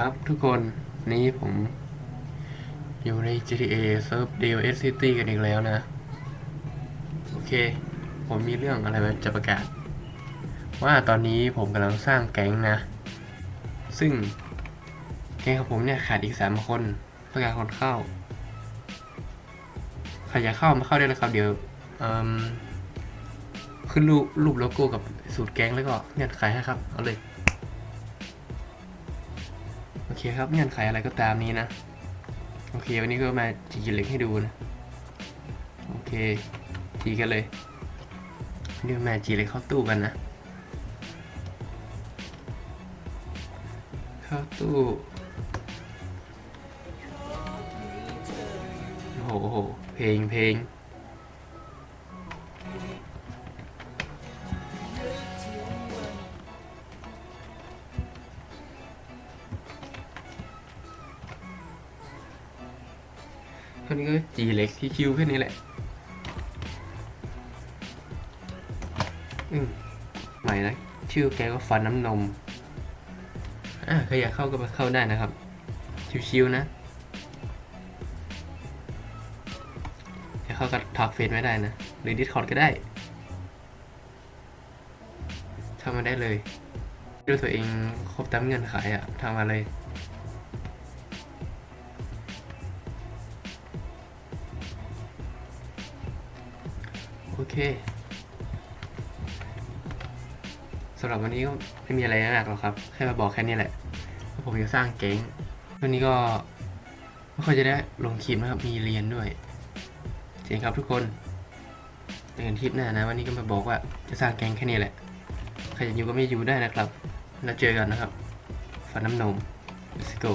ครับทุกคนนี้ผมอยู่ใน GTA เซิร์ฟ DLS City กันอีกแล้วนะ โอเค ผมมีเรื่องอะไรมาจะประกาศ ว่าตอนนี้ผมกำลังสร้างแก๊งนะ ซึ่งแก๊งของผมเนี่ยขาดอีกสามคนต้อการคนเข้าใครอยากเข้ามาเข้าได้เลยครับ เดี๋ยวขึ้นรูปรูปโลโก้กับสูตรแก๊งแล้วก็เงื่อนไขให้ครับ เอาเลย เคครับเงื่อนไขอะไรก็ตามนี้นะ โอเค วันนี้ก็มาจีเหล็กให้ดูนะ โอเคจีกันเลยวันนี่มาจีเหล็กเข้าตู้กันนะ เข้าตู้โอ้โหเพลงเพลง เท่นี้ก็จีเล็กที่คิวแค่นี้แหละอืมใหม่นะชื่อแกก็ฟันน้ำนมอ่าใครอยากเข้าก็มาเข้าได้นะครับ ชิวๆนะอยากเข้าก็ทักเฟซไม่ได้นะ หรือดิสคอร์ดก็ได้เข้ามาได้เลย ดูตัวเองครบตามเงื่อนไขอะทำมาเลย โอเคสำหรับวันนี้ก็ไม่มีอะไรมากหรอกครับ แค่มาบอกแค่นี้แหละว่าผมจะสร้างแก๊งวันนี้ก็ไม่ค่อยจะได้ลงคลิปนะครับ มีเรียนด้วยเจ๋งครับทุกคนเจอกันคลิปหน้านะ วันนี้ก็มาบอกว่าจะสร้างแก๊งแค่นี้แหละ ใครจะอยู่ก็ไม่อยู่ได้นะครับ แล้วเจอกันนะครับ ฝันน้ำนม let's go